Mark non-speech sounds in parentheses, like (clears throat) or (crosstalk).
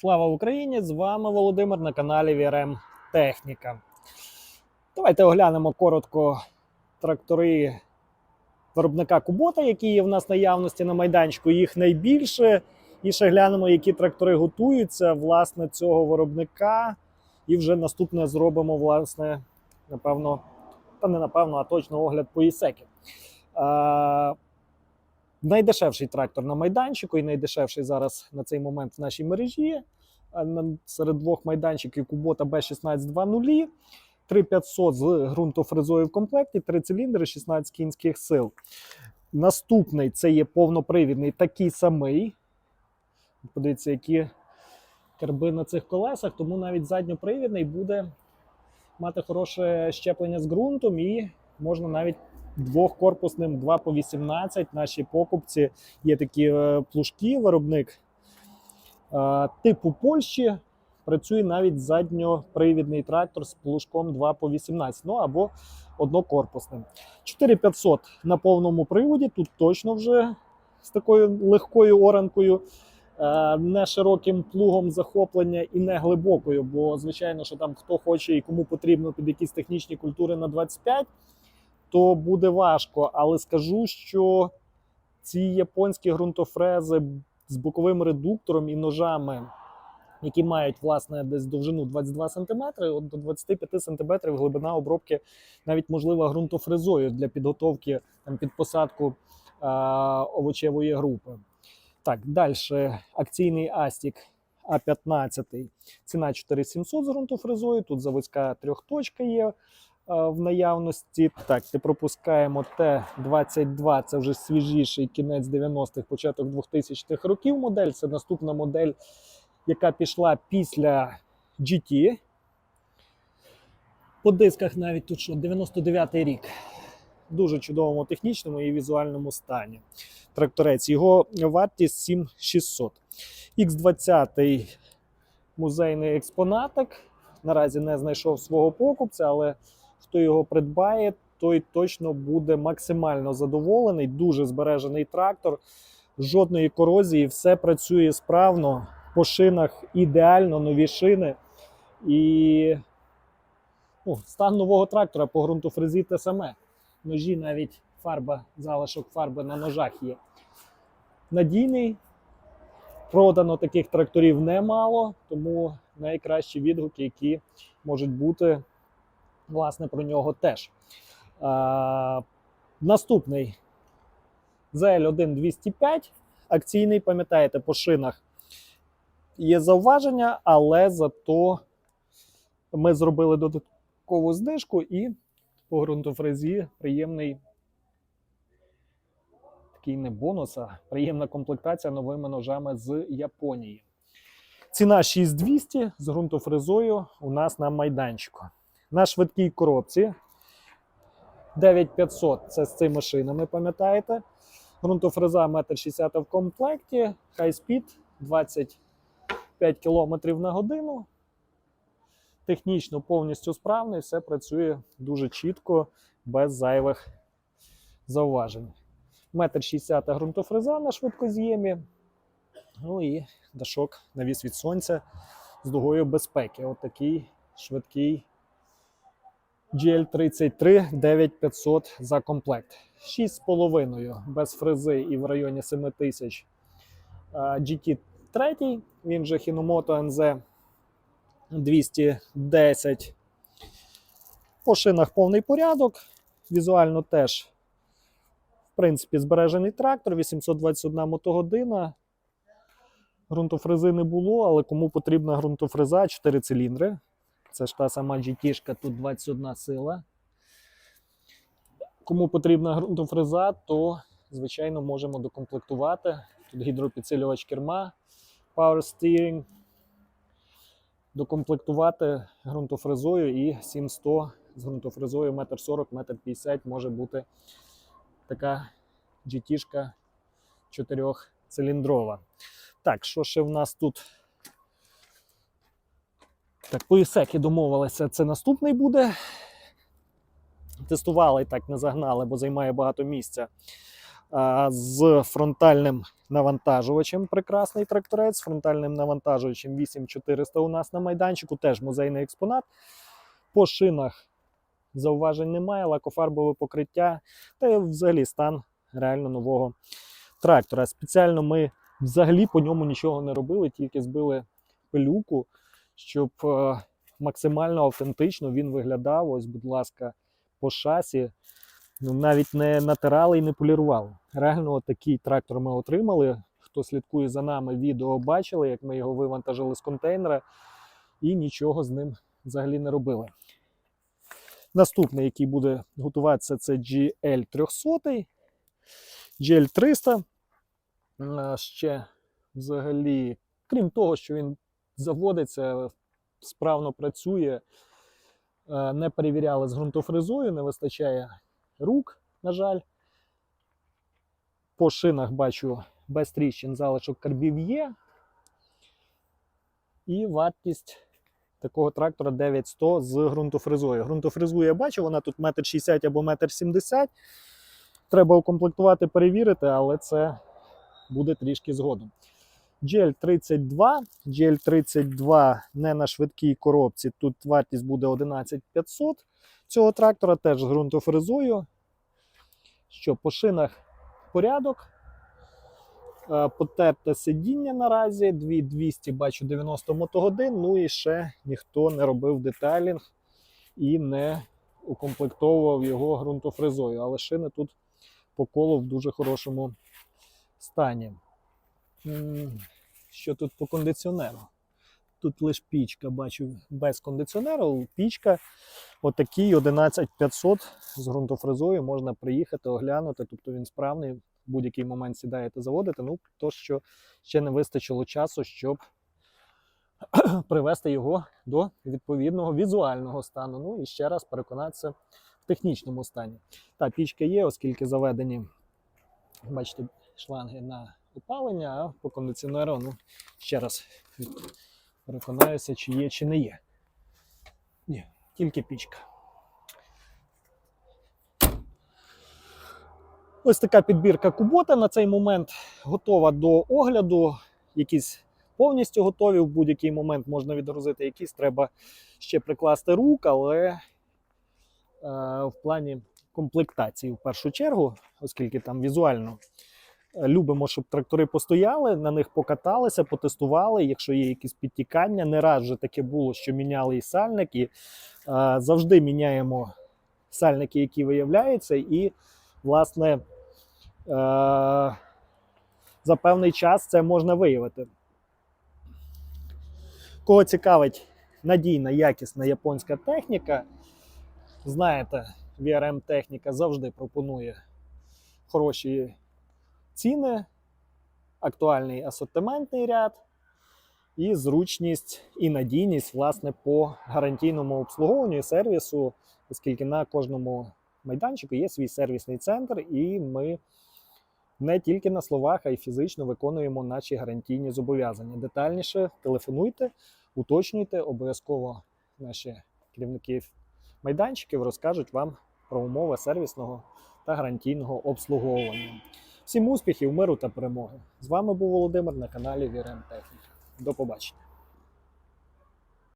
Слава Україні! З вами Володимир на каналі VRM Техніка. Давайте оглянемо коротко трактори виробника Кубота, які є в нас наявності на майданчику. Їх найбільше. І ще глянемо, які трактори готуються власне цього виробника. І вже наступне зробимо, власне, напевно, та не напевно, а точно огляд по Ісекі. Найдешевший трактор на майданчику і найдешевший зараз на цей момент в нашій мережі. Серед двох майданчиків Кубота B1620, 3500 з ґрунтофрезою в комплекті, 3 циліндри, 16 кінських сил. Наступний це є повнопривідний, такий самий. Подивіться, які керби на цих колесах, тому навіть задньопривідний буде мати хороше щеплення з ґрунтом і можна навіть двохкорпусним 2 по 18 наші покупці. Є такі е, плужки, виробник типу Польщі. Працює навіть задньопривідний трактор з плужком 2 по 18, ну або однокорпусним. 4500 на повному приводі. Тут точно вже з такою легкою оранкою, е, не широким плугом захоплення і не глибокою. Бо, звичайно, що там хто хоче і кому потрібно під якісь технічні культури на 25, то буде важко. Але скажу, що ці японські ґрунтофрези з боковим редуктором і ножами, які мають власне десь довжину 22 см, от до 25 см глибина обробки навіть можлива ґрунтофрезою для підготовки там, під посадку а, овочевої групи. Так, далі акційний Астік А15. Ціна 4700 з ґрунтофрезою. Тут заводська трьохточка є в наявності. Так, не пропускаємо Т-22, це вже свіжіший кінець 90-х, початок 2000-х років модель. Це наступна модель, яка пішла після GT. По дисках навіть тут що, 99-й рік. Дуже чудовому технічному і візуальному стані. Тракторець. Його вартість 7600. X20 музейний експонатик. Наразі не знайшов свого покупця, але хто його придбає, той точно буде максимально задоволений. Дуже збережений трактор, жодної корозії, все працює справно. По шинах ідеально нові шини. І ну, стан нового трактора по ґрунтофрезі те саме. Ножі навіть фарба, залишок фарби на ножах є. Надійний. Продано таких тракторів немало, тому найкращі відгуки, які можуть бути, власне, про нього теж. А, наступний ZL1 205. Акційний, пам'ятаєте, по шинах є зауваження, але зато ми зробили додаткову знижку і по ґрунтофрезі приємний такий не бонус, а приємна комплектація новими ножами з Японії. Ціна 6200 з ґрунтофрезою у нас на майданчику. На швидкій коробці 9500 це з цими шинами, пам'ятаєте. Ґрунтофреза 1,60 м в комплекті, хай-спід 25 км на годину. Технічно повністю справний, все працює дуже чітко, без зайвих зауважень. 1,60 м ґрунтофреза на швидкоз'ємі. Ну і дашок навіс від сонця з дугою безпеки. Отакий швидкий GL33 9500 за комплект. 6,5 без фрези і в районі 7000. GT3, він же Hinomoto NZ 210. По шинах повний порядок. Візуально теж, в принципі, збережений трактор, 821 мотогодина. Ґрунтофрези не було, але кому потрібна ґрунтофреза 4 циліндри. Це ж та сама GT, тут 21 сила. Кому потрібна ґрунтофреза, то, звичайно, можемо докомплектувати. Тут гідропідсилювач керма, Power Steering. Докомплектувати ґрунтофрезою і 7100 з ґрунтофрезою 1,40 м, 1,50 м може бути така GT 4-циліндрова. Так, що ще в нас тут? Так, по ісеки домовилися, це наступний буде. Тестували і так не загнали, бо займає багато місця. а, з фронтальним навантажувачем. Прекрасний тракторець з фронтальним навантажувачем 8400 у нас на майданчику, теж музейний експонат. По шинах зауважень немає, лакофарбове покриття та й взагалі стан реально нового трактора. Спеціально ми взагалі по ньому нічого не робили, тільки збили пилюку, щоб е, максимально автентично він виглядав. Ось, будь ласка, по шасі. Ну, навіть не натирали і не полірували. Реально, такий трактор ми отримали. Хто слідкує за нами, відео бачили, як ми його вивантажили з контейнера, і нічого з ним взагалі не робили. Наступний, який буде готуватися, це GL300. GL300. Ще взагалі, крім того, що він заводиться, справно працює, е, не перевіряли з ґрунтофрезою, не вистачає рук, на жаль. По шинах бачу без тріщин залишок карбів є. І вартість такого трактора 9100 з ґрунтофрезою. Ґрунтофрезу я бачу, вона тут 1,60 м або 1,70 м. Треба укомплектувати, перевірити, але це буде трішки згодом. GL32. GL32 не на швидкій коробці. Тут вартість буде 11500 цього трактора, теж з ґрунтофрезою. Що по шинах порядок. Е, Потерте сидіння наразі, 2200 бачу 90 мотогодин. Ну і ще ніхто не робив детайлінг і не укомплектовував його ґрунтофрезою. Але шини тут по колу в дуже хорошому стані. Що тут по кондиціонеру? Тут лише пічка, бачу без кондиціонеру. Пічка отакий 11500 з ґрунтофрезою можна приїхати, оглянути. Тобто він справний, в будь-який момент сідаєте заводити. Ну, то, що ще не вистачило часу, щоб (clears throat) привести його до відповідного візуального стану. Ну і ще раз переконатися в технічному стані. Та пічка є, оскільки заведені, бачите, шланги на опалення, а по кондиціонеру, ну, ще раз переконаюся, чи є, чи не є. Ні, тільки пічка. Ось така підбірка кубота на цей момент готова до огляду. Якісь повністю готові. В будь-який момент можна відгрузити, якісь треба ще прикласти рук, але е, в плані комплектації в першу чергу, оскільки там візуально любимо, щоб трактори постояли, на них покаталися, потестували. Якщо є якісь підтікання, не раз вже таке було, що міняли і сальники. Е, завжди міняємо сальники, які виявляються, і, власне, за певний час це можна виявити. Кого цікавить надійна, якісна японська техніка, знаєте, VRM техніка завжди пропонує хороші ціни, актуальний асортиментний ряд і зручність і надійність власне по гарантійному обслуговуванню і сервісу, оскільки на кожному майданчику є свій сервісний центр, і ми не тільки на словах, а й фізично виконуємо наші гарантійні зобов'язання. Детальніше телефонуйте, уточнюйте, обов'язково наші керівники майданчиків розкажуть вам про умови сервісного та гарантійного обслуговування. Всім успіхів, миру та перемоги! З вами був Володимир на каналі Вірем Техніка. До побачення.